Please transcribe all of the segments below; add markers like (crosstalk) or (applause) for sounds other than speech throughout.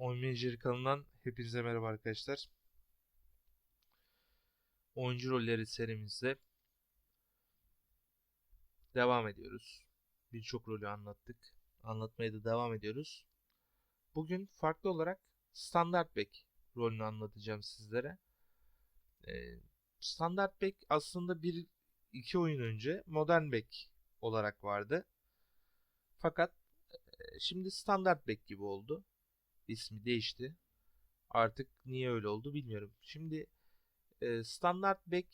Oyun Menajeri kanalından hepinize merhaba arkadaşlar. Oyuncu rolleri serimizde devam ediyoruz. Birçok rolü anlattık. Anlatmaya da devam ediyoruz. Bugün farklı olarak Standart Back rolünü anlatacağım sizlere. Ee, Standart Back aslında bir iki oyun önce Modern Back olarak vardı. Fakat e, şimdi Standart Back gibi oldu ismi değişti. Artık niye öyle oldu bilmiyorum. Şimdi e, standart back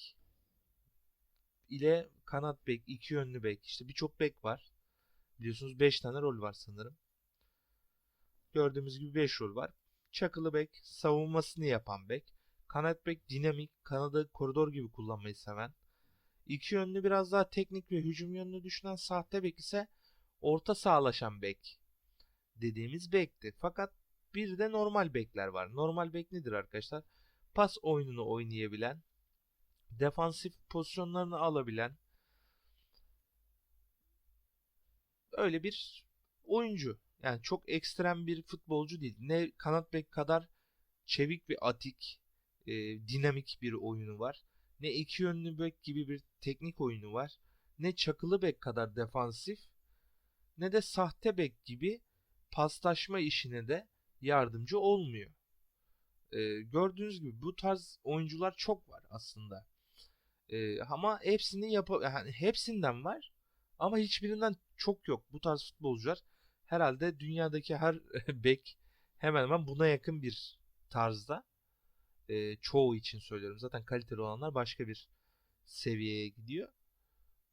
ile kanat back, iki yönlü back, işte birçok back var. Biliyorsunuz 5 tane rol var sanırım. Gördüğümüz gibi 5 rol var. Çakılı back, savunmasını yapan back. Kanat back dinamik, kanadı koridor gibi kullanmayı seven. İki yönlü biraz daha teknik ve hücum yönlü düşünen sahte back ise orta sağlaşan back dediğimiz back'ti. Fakat bir de normal bekler var. Normal bek nedir arkadaşlar? Pas oyununu oynayabilen, defansif pozisyonlarını alabilen öyle bir oyuncu. Yani çok ekstrem bir futbolcu değil. Ne kanat bek kadar çevik ve atik, e, dinamik bir oyunu var. Ne iki yönlü bek gibi bir teknik oyunu var. Ne çakılı bek kadar defansif ne de sahte bek gibi paslaşma işine de yardımcı olmuyor. Ee, gördüğünüz gibi bu tarz oyuncular çok var aslında. Ee, ama hepsini yap yani hepsinden var ama hiçbirinden çok yok. Bu tarz futbolcular herhalde dünyadaki her (laughs) bek hemen hemen buna yakın bir tarzda. Ee, çoğu için söylüyorum. Zaten kaliteli olanlar başka bir seviyeye gidiyor.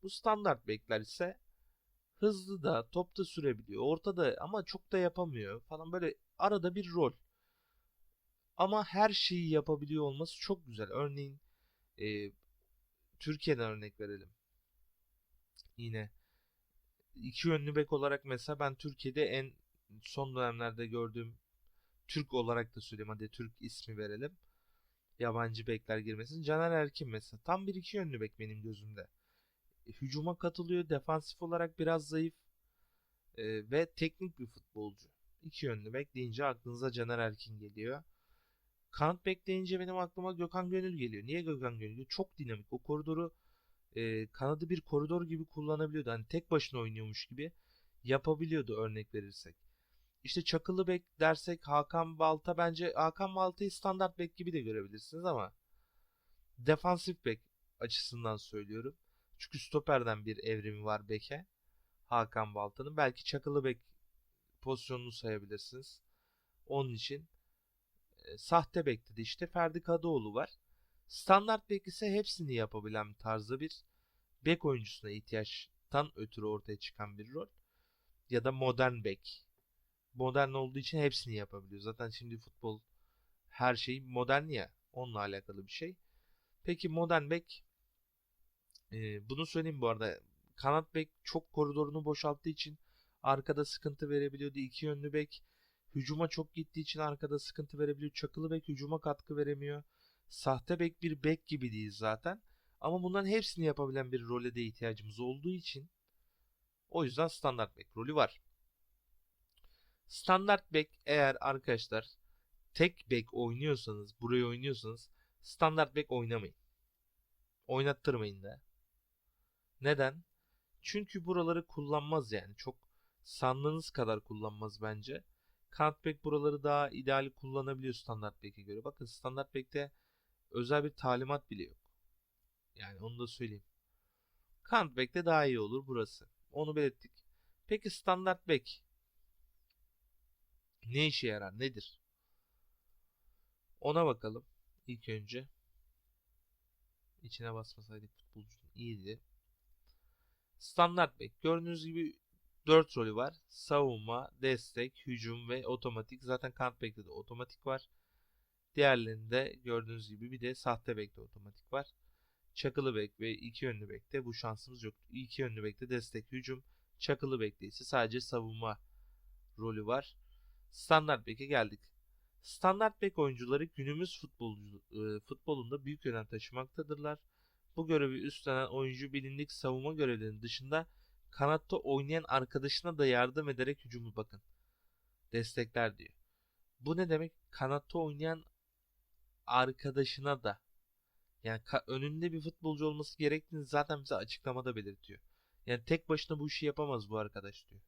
Bu standart bekler ise hızlı da top da sürebiliyor. Ortada ama çok da yapamıyor falan böyle arada bir rol. Ama her şeyi yapabiliyor olması çok güzel. Örneğin e, Türkiye'den örnek verelim. Yine iki yönlü bek olarak mesela ben Türkiye'de en son dönemlerde gördüğüm Türk olarak da söyleyeyim hadi Türk ismi verelim. Yabancı bekler girmesin. Caner Erkin mesela. Tam bir iki yönlü bek benim gözümde. E, hücuma katılıyor. Defansif olarak biraz zayıf. E, ve teknik bir futbolcu. İki yönlü bek deyince aklınıza Caner Erkin geliyor. Kanat bek deyince benim aklıma Gökhan Gönül geliyor. Niye Gökhan Gönül? Çok dinamik. O koridoru e, kanadı bir koridor gibi kullanabiliyordu. Hani tek başına oynuyormuş gibi yapabiliyordu örnek verirsek. İşte çakılı bek dersek Hakan Balta bence Hakan Balta'yı standart bek gibi de görebilirsiniz ama defansif bek açısından söylüyorum. Çünkü stoperden bir evrimi var beke. Hakan Balta'nın. Belki çakılı bek pozisyonunu sayabilirsiniz. Onun için e, sahte bekte de işte Ferdi Kadıoğlu var. Standart bek ise hepsini yapabilen tarzda bir bek oyuncusuna ihtiyaçtan ötürü ortaya çıkan bir rol. Ya da modern bek. Modern olduğu için hepsini yapabiliyor. Zaten şimdi futbol her şey modern ya. Onunla alakalı bir şey. Peki modern bek e, bunu söyleyeyim bu arada. Kanat bek çok koridorunu boşalttığı için arkada sıkıntı verebiliyordu. İki yönlü bek hücuma çok gittiği için arkada sıkıntı verebiliyor. Çakılı bek hücuma katkı veremiyor. Sahte bek bir bek gibi değil zaten. Ama bunların hepsini yapabilen bir role de ihtiyacımız olduğu için o yüzden standart bek rolü var. Standart bek eğer arkadaşlar tek bek oynuyorsanız, burayı oynuyorsanız standart bek oynamayın. Oynattırmayın da. Neden? Çünkü buraları kullanmaz yani. Çok sandığınız kadar kullanmaz bence. Bek buraları daha ideal kullanabiliyor standart beke göre. Bakın standart bekte özel bir talimat bile yok. Yani onu da söyleyeyim. Bekte daha iyi olur burası. Onu belirttik. Peki standart bek ne işe yarar? Nedir? Ona bakalım ilk önce. İçine basmasaydık futbolcunun iyiydi. Standart bek. Gördüğünüz gibi 4 rolü var. Savunma, destek, hücum ve otomatik. Zaten kanat bekte de otomatik var. Diğerlerinde gördüğünüz gibi bir de sahte bekte otomatik var. Çakılı bek ve iki yönlü bekte bu şansımız yok. İki yönlü bekte destek, hücum. Çakılı bekte ise sadece savunma rolü var. Standart beke geldik. Standart bek oyuncuları günümüz futbolcu, e, futbolunda büyük önem taşımaktadırlar. Bu görevi üstlenen oyuncu bilindik savunma görevlerinin dışında kanatta oynayan arkadaşına da yardım ederek hücumu bakın. Destekler diyor. Bu ne demek? Kanatta oynayan arkadaşına da yani önünde bir futbolcu olması gerektiğini zaten bize açıklamada belirtiyor. Yani tek başına bu işi yapamaz bu arkadaş diyor.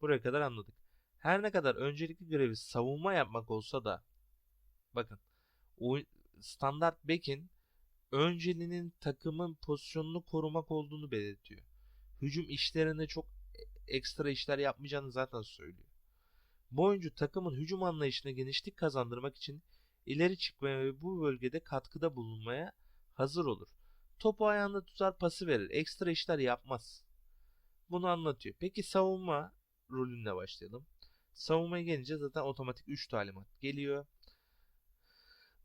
Buraya kadar anladık. Her ne kadar öncelikli görevi savunma yapmak olsa da bakın o standart bekin önceliğinin takımın pozisyonunu korumak olduğunu belirtiyor. Hücum işlerinde çok ekstra işler yapmayacağını zaten söylüyor. Bu oyuncu takımın hücum anlayışına genişlik kazandırmak için ileri çıkmaya ve bu bölgede katkıda bulunmaya hazır olur. Topu ayağında tutar pası verir. Ekstra işler yapmaz. Bunu anlatıyor. Peki savunma rolünle başlayalım. Savunmaya gelince zaten otomatik 3 talimat geliyor.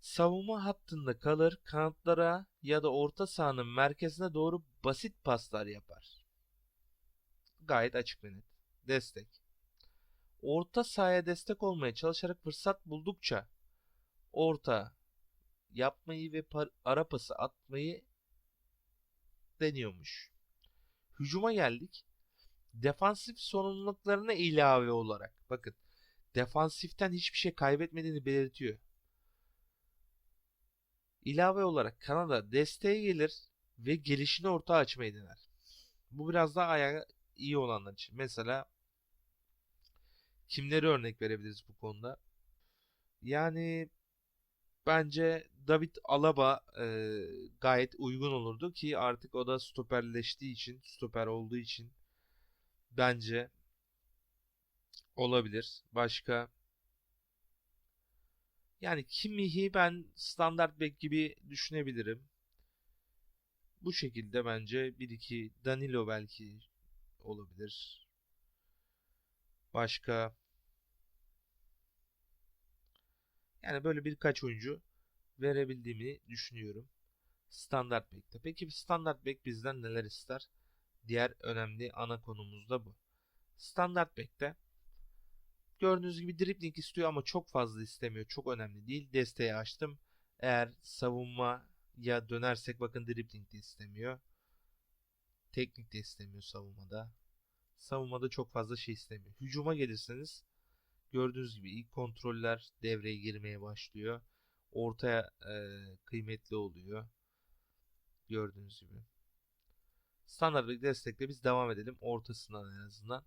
Savunma hattında kalır, kanatlara ya da orta sahanın merkezine doğru basit paslar yapar. Gayet açık ve net. Destek. Orta sahaya destek olmaya çalışarak fırsat buldukça orta yapmayı ve ara pası atmayı deniyormuş. Hücuma geldik. Defansif sorumluluklarına ilave olarak bakın defansiften hiçbir şey kaybetmediğini belirtiyor. İlave olarak Kanada desteğe gelir ve gelişini orta açmayı dener. Bu biraz daha ayağı iyi olanlar için. Mesela kimleri örnek verebiliriz bu konuda? Yani bence David Alaba e, gayet uygun olurdu ki artık o da stoperleştiği için, stoper olduğu için bence olabilir. Başka yani Kimihi ben standart bek gibi düşünebilirim. Bu şekilde bence bir iki Danilo belki olabilir. Başka yani böyle birkaç oyuncu verebildiğimi düşünüyorum. Standart bekte. Peki standart bek bizden neler ister? Diğer önemli ana konumuz da bu. Standart bekte gördüğünüz gibi dribling istiyor ama çok fazla istemiyor. Çok önemli değil. Desteği açtım. Eğer savunma ya dönersek bakın dribling de istemiyor. Teknik de istemiyor savunmada. Savunmada çok fazla şey istemiyor. Hücuma gelirseniz gördüğünüz gibi ilk kontroller devreye girmeye başlıyor. Ortaya e, kıymetli oluyor. Gördüğünüz gibi. Standart bir destekle biz devam edelim. Ortasından en azından.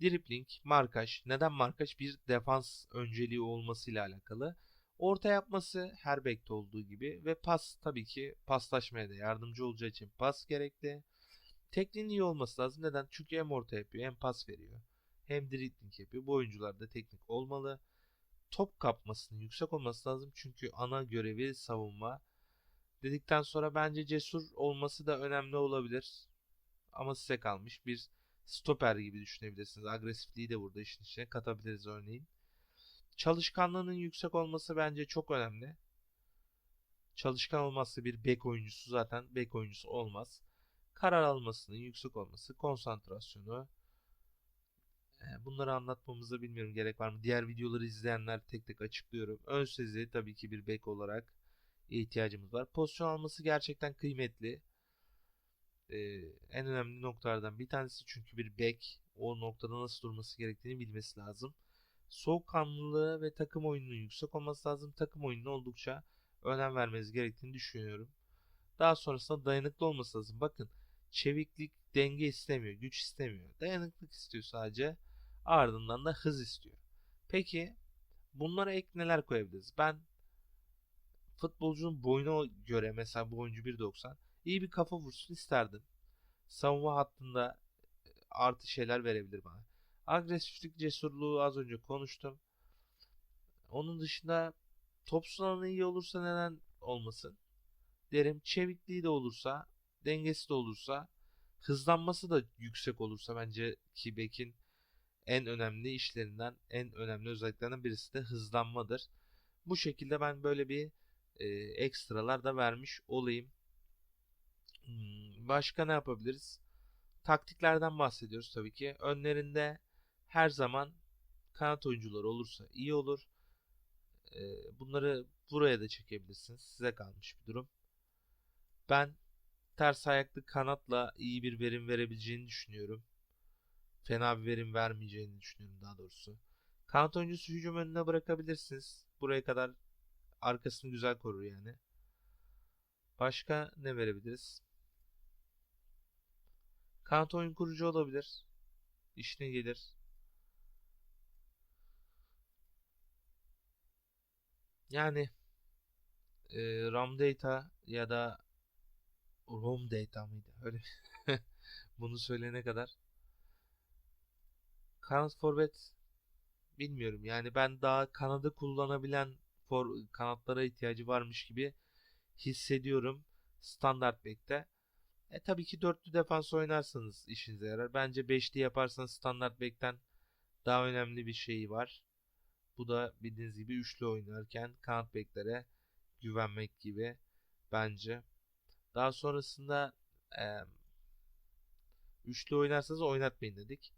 Dribbling, markaj. Neden markaj? Bir defans önceliği olmasıyla alakalı. Orta yapması her bekte olduğu gibi ve pas tabii ki paslaşmaya da yardımcı olacağı için pas gerekli. Tekniğin iyi olması lazım. Neden? Çünkü hem orta yapıyor hem pas veriyor. Hem dribbling yapıyor. Bu oyuncularda teknik olmalı. Top kapmasının yüksek olması lazım. Çünkü ana görevi savunma. Dedikten sonra bence cesur olması da önemli olabilir. Ama size kalmış. Bir stoper gibi düşünebilirsiniz. Agresifliği de burada işin içine katabiliriz örneğin. Çalışkanlığının yüksek olması bence çok önemli. Çalışkan olmazsa bir bek oyuncusu zaten bek oyuncusu olmaz. Karar almasının yüksek olması, konsantrasyonu. E, bunları anlatmamıza bilmiyorum gerek var mı? Diğer videoları izleyenler tek tek açıklıyorum. Ön sezi tabii ki bir bek olarak ihtiyacımız var. Pozisyon alması gerçekten kıymetli e, en önemli noktalardan bir tanesi çünkü bir bek o noktada nasıl durması gerektiğini bilmesi lazım. Soğukkanlılığı ve takım oyununun yüksek olması lazım. Takım oyununa oldukça önem vermeniz gerektiğini düşünüyorum. Daha sonrasında dayanıklı olması lazım. Bakın çeviklik denge istemiyor, güç istemiyor. Dayanıklık istiyor sadece. Ardından da hız istiyor. Peki bunlara ek neler koyabiliriz? Ben futbolcunun boyuna göre mesela bu oyuncu 1.90 iyi bir kafa vursun isterdim. Savunma hattında e, artı şeyler verebilir bana. Agresiflik, cesurluğu az önce konuştum. Onun dışında top sulanı iyi olursa neden olmasın? Derim çevikliği de olursa, dengesi de olursa, hızlanması da yüksek olursa bence ki Beck'in en önemli işlerinden, en önemli özelliklerinden birisi de hızlanmadır. Bu şekilde ben böyle bir e, ekstralar da vermiş olayım. Hmm, başka ne yapabiliriz? Taktiklerden bahsediyoruz tabii ki. Önlerinde her zaman kanat oyuncuları olursa iyi olur. Ee, bunları buraya da çekebilirsiniz. Size kalmış bir durum. Ben ters ayaklı kanatla iyi bir verim verebileceğini düşünüyorum. Fena bir verim vermeyeceğini düşünüyorum daha doğrusu. Kanat oyuncusu hücum önüne bırakabilirsiniz. Buraya kadar arkasını güzel korur yani. Başka ne verebiliriz? Kanat oyun kurucu olabilir. İşine gelir. Yani e, RAM data ya da ROM data mıydı? Öyle (laughs) bunu söyleyene kadar. Kanat forvet bilmiyorum. Yani ben daha kanadı kullanabilen for, kanatlara ihtiyacı varmış gibi hissediyorum standart bekte. E tabii ki dörtlü defans oynarsanız işinize yarar. Bence beşli yaparsanız standart bekten daha önemli bir şey var. Bu da bildiğiniz gibi üçlü oynarken kanat beklere güvenmek gibi bence. Daha sonrasında e, üçlü oynarsanız oynatmayın dedik.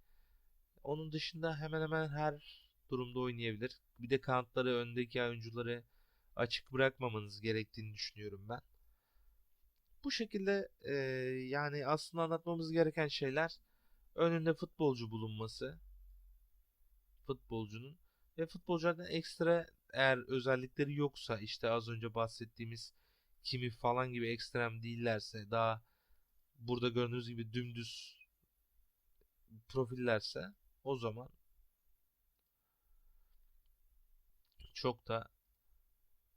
Onun dışında hemen hemen her durumda oynayabilir. Bir de kanatları öndeki oyuncuları açık bırakmamanız gerektiğini düşünüyorum ben. Bu şekilde e, yani aslında anlatmamız gereken şeyler önünde futbolcu bulunması futbolcunun ve futbolculardan ekstra eğer özellikleri yoksa işte az önce bahsettiğimiz kimi falan gibi ekstrem değillerse daha burada gördüğünüz gibi dümdüz profillerse o zaman çok da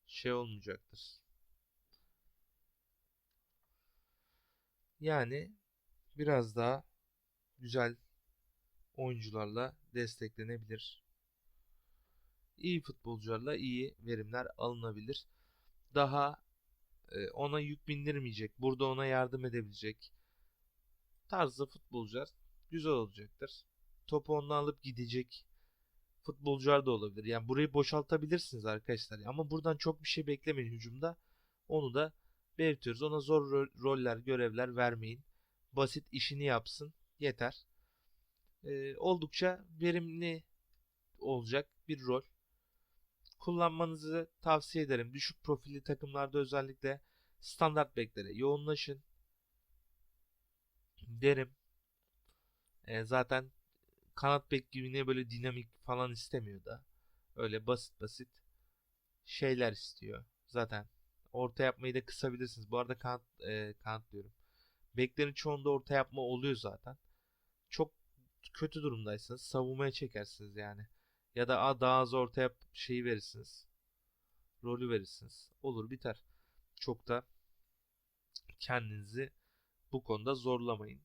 şey olmayacaktır. Yani biraz daha güzel oyuncularla desteklenebilir. İyi futbolcularla iyi verimler alınabilir. Daha ona yük bindirmeyecek, burada ona yardım edebilecek tarzda futbolcular güzel olacaktır. Topu ondan alıp gidecek futbolcular da olabilir. Yani burayı boşaltabilirsiniz arkadaşlar. Ama buradan çok bir şey beklemeyin hücumda. Onu da belirtiyoruz. Ona zor ro- roller, görevler vermeyin. Basit işini yapsın. Yeter. Ee, oldukça verimli olacak bir rol. Kullanmanızı tavsiye ederim. Düşük profilli takımlarda özellikle standart beklere yoğunlaşın derim. Ee, zaten kanat bek gibi ne böyle dinamik falan istemiyor da. Öyle basit basit şeyler istiyor. Zaten orta yapmayı da kısabilirsiniz. Bu arada kanat, e, kanat diyorum. Beklerin çoğunda orta yapma oluyor zaten. Çok kötü durumdaysanız savunmaya çekersiniz yani. Ya da daha az orta yap şeyi verirsiniz. Rolü verirsiniz. Olur biter. Çok da kendinizi bu konuda zorlamayın.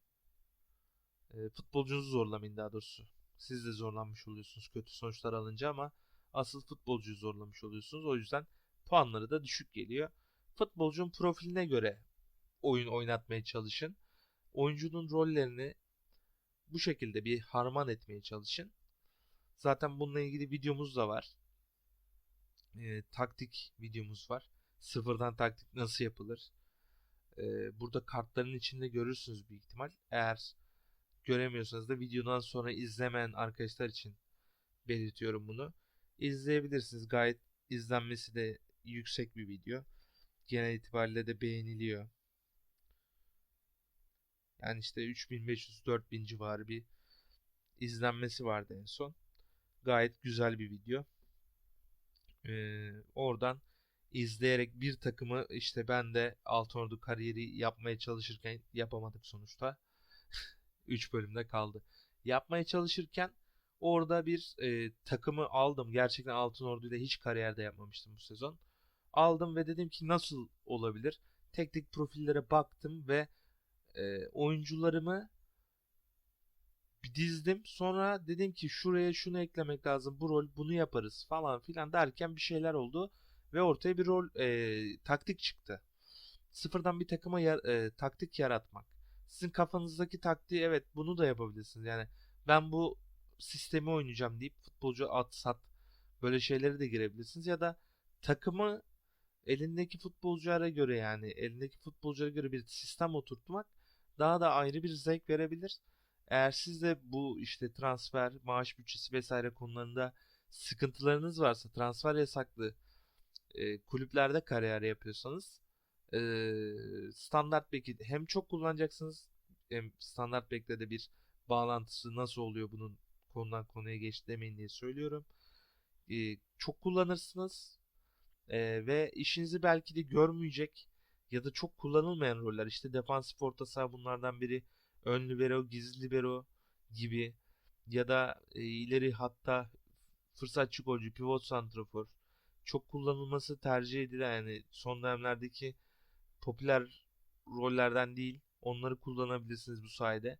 E, futbolcunuzu zorlamayın daha doğrusu. Siz de zorlanmış oluyorsunuz kötü sonuçlar alınca ama asıl futbolcuyu zorlamış oluyorsunuz. O yüzden puanları da düşük geliyor. Futbolcunun profiline göre oyun oynatmaya çalışın. Oyuncunun rollerini bu şekilde bir harman etmeye çalışın. Zaten bununla ilgili videomuz da var. E, taktik videomuz var. Sıfırdan taktik nasıl yapılır? E, burada kartların içinde görürsünüz büyük ihtimal. Eğer göremiyorsanız da videodan sonra izlemeyen arkadaşlar için belirtiyorum bunu. İzleyebilirsiniz. Gayet izlenmesi de yüksek bir video. Genel itibariyle de beğeniliyor. Yani işte 3500-4000 civarı bir izlenmesi vardı en son. Gayet güzel bir video. Ee, oradan izleyerek bir takımı işte ben de Altınordu kariyeri yapmaya çalışırken yapamadık sonuçta. (laughs) 3 bölümde kaldı. Yapmaya çalışırken orada bir e, takımı aldım. Gerçekten Altın Ordu'yla hiç kariyerde yapmamıştım bu sezon. Aldım ve dedim ki nasıl olabilir? Teknik profillere baktım ve e, oyuncularımı dizdim. Sonra dedim ki şuraya şunu eklemek lazım. Bu rol bunu yaparız falan filan derken bir şeyler oldu. Ve ortaya bir rol e, taktik çıktı. Sıfırdan bir takıma yar, e, taktik yaratmak. Sizin kafanızdaki taktiği evet bunu da yapabilirsiniz. Yani ben bu sistemi oynayacağım deyip futbolcu at sat böyle şeyleri de girebilirsiniz. Ya da takımı elindeki futbolculara göre yani elindeki futbolculara göre bir sistem oturtmak daha da ayrı bir zevk verebilir. Eğer siz de bu işte transfer, maaş bütçesi vesaire konularında sıkıntılarınız varsa transfer yasaklı e, kulüplerde kariyer yapıyorsanız e, standart beki hem çok kullanacaksınız hem standart bekle de bir bağlantısı nasıl oluyor bunun konudan konuya geç demeyin diye söylüyorum. e, çok kullanırsınız E, ve işinizi belki de görmeyecek ya da çok kullanılmayan roller işte defansif orta saha bunlardan biri ön libero, gizli libero gibi ya da e, ileri hatta fırsatçı golcü, pivot santrafor çok kullanılması tercih edilen yani son dönemlerdeki popüler rollerden değil. Onları kullanabilirsiniz bu sayede.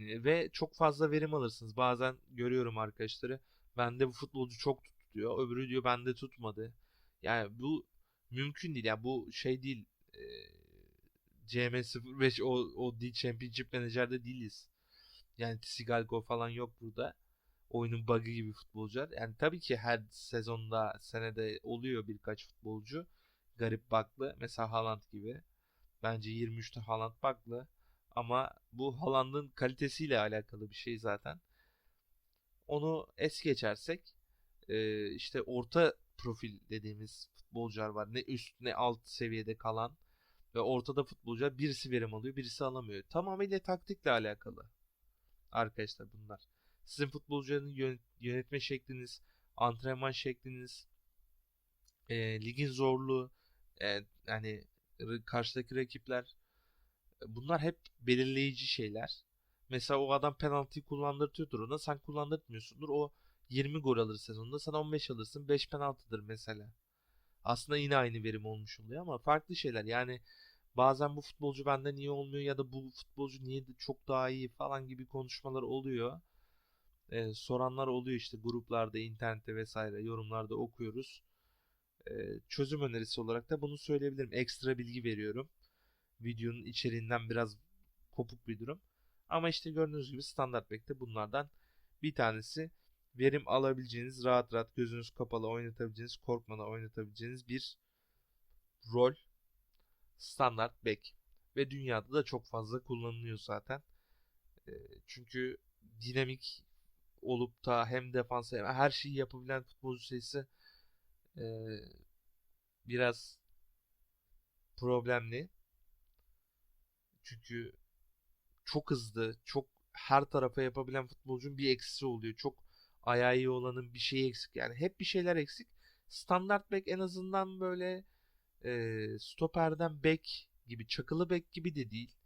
Ve çok fazla verim alırsınız. Bazen görüyorum arkadaşları. Bende bu futbolcu çok tuttu diyor. Öbürü diyor bende tutmadı. Yani bu mümkün değil. Yani bu şey değil. CM05 o, o değil. Championship Manager'da değiliz. Yani Tisigalgo falan yok burada. Oyunun bug'ı gibi futbolcular. Yani tabii ki her sezonda senede oluyor birkaç futbolcu. Garip bug'lı. Mesela Haaland gibi. Bence 23'te Haaland bug'lı. Ama bu Haaland'ın kalitesiyle alakalı bir şey zaten. Onu es geçersek e, işte orta profil dediğimiz futbolcular var. Ne üst ne alt seviyede kalan ve ortada futbolcular birisi verim alıyor, birisi alamıyor. Tamamıyla taktikle alakalı. Arkadaşlar bunlar. Sizin futbolcuların yönetme şekliniz, antrenman şekliniz, e, ligin zorluğu, e, yani karşıdaki rakipler bunlar hep belirleyici şeyler. Mesela o adam penaltıyı kullandırtıyordur ona sen kullandırtmıyorsundur. O 20 gol alır sezonda sen 15 alırsın 5 penaltıdır mesela. Aslında yine aynı verim olmuş oluyor ama farklı şeyler. Yani bazen bu futbolcu benden iyi olmuyor ya da bu futbolcu niye de çok daha iyi falan gibi konuşmalar oluyor. Ee, soranlar oluyor işte gruplarda, internette vesaire yorumlarda okuyoruz. Ee, çözüm önerisi olarak da bunu söyleyebilirim. Ekstra bilgi veriyorum. Videonun içeriğinden biraz kopuk bir durum. Ama işte gördüğünüz gibi standart bekte bunlardan bir tanesi verim alabileceğiniz, rahat rahat gözünüz kapalı oynatabileceğiniz, korkmadan oynatabileceğiniz bir rol standart back. Ve dünyada da çok fazla kullanılıyor zaten. E, çünkü dinamik olup da hem defansa hem her şeyi yapabilen futbolcu sayısı e, biraz problemli. Çünkü çok hızlı, çok her tarafa yapabilen futbolcunun bir eksisi oluyor. Çok ayağı iyi olanın bir şeyi eksik. Yani hep bir şeyler eksik. Standart back en azından böyle e, stoperden back gibi, çakılı back gibi de değil.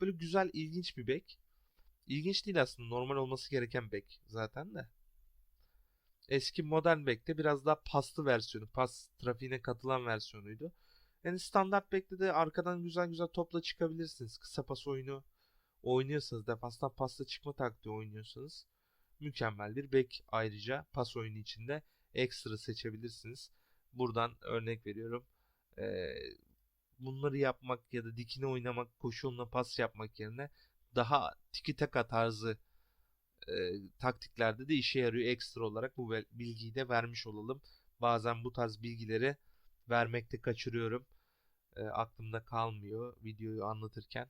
Böyle güzel, ilginç bir back. İlginç değil aslında. Normal olması gereken back zaten de. Eski modern back'te biraz daha paslı versiyonu. Pas trafiğine katılan versiyonuydu. Yani standart back'te de arkadan güzel güzel topla çıkabilirsiniz. Kısa pas oyunu oynuyorsanız, defanstan pasla çıkma taktiği oynuyorsanız mükemmel bir back ayrıca pas oyunu içinde ekstra seçebilirsiniz. Buradan örnek veriyorum. Ee, bunları yapmak ya da dikine oynamak, koşu pas yapmak yerine daha tiki taka tarzı e, taktiklerde de işe yarıyor ekstra olarak bu bilgiyi de vermiş olalım. Bazen bu tarz bilgileri vermekte kaçırıyorum. E, aklımda kalmıyor videoyu anlatırken.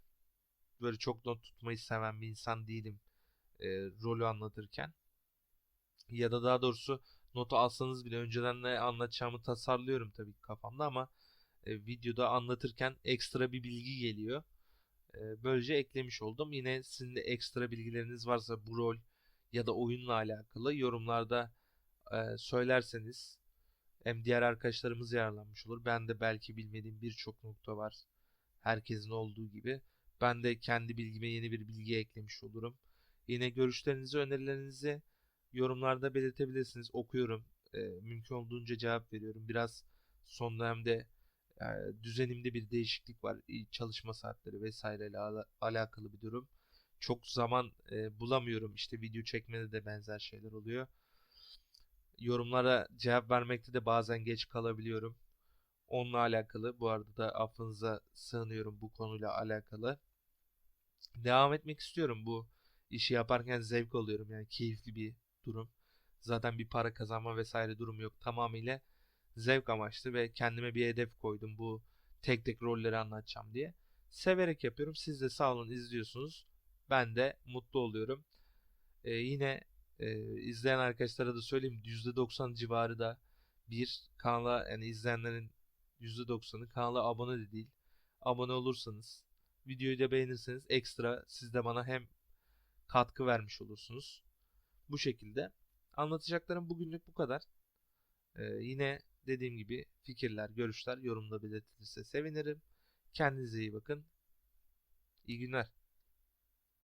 Böyle çok not tutmayı seven bir insan değilim e, rolü anlatırken. Ya da daha doğrusu notu alsanız bile önceden ne anlatacağımı tasarlıyorum tabii kafamda ama e, videoda anlatırken ekstra bir bilgi geliyor. E, böylece eklemiş oldum. Yine sizin de ekstra bilgileriniz varsa bu rol ya da oyunla alakalı yorumlarda e, söylerseniz hem diğer arkadaşlarımız yararlanmış olur. Ben de belki bilmediğim birçok nokta var. Herkesin olduğu gibi. Ben de kendi bilgime yeni bir bilgi eklemiş olurum. Yine görüşlerinizi, önerilerinizi yorumlarda belirtebilirsiniz. Okuyorum. E, mümkün olduğunca cevap veriyorum. Biraz son dönemde e, düzenimde bir değişiklik var. Çalışma saatleri vesaireyle ala, alakalı bir durum. Çok zaman e, bulamıyorum. İşte video çekmede de benzer şeyler oluyor. Yorumlara cevap vermekte de bazen geç kalabiliyorum. Onunla alakalı. Bu arada da affınıza sığınıyorum bu konuyla alakalı. Devam etmek istiyorum bu işi yaparken zevk alıyorum yani keyifli bir durum. Zaten bir para kazanma vesaire durum yok. Tamamıyla zevk amaçlı ve kendime bir hedef koydum bu tek tek rolleri anlatacağım diye. Severek yapıyorum. Siz de sağ olun izliyorsunuz. Ben de mutlu oluyorum. Ee, yine e, izleyen arkadaşlara da söyleyeyim %90 civarı da bir kanala yani izleyenlerin %90'ı kanala abone de değil. Abone olursanız videoyu da beğenirseniz ekstra siz de bana hem katkı vermiş olursunuz. Bu şekilde. Anlatacaklarım bugünlük bu kadar. Ee, yine dediğim gibi fikirler, görüşler yorumda belirtilirse sevinirim. Kendinize iyi bakın. İyi günler.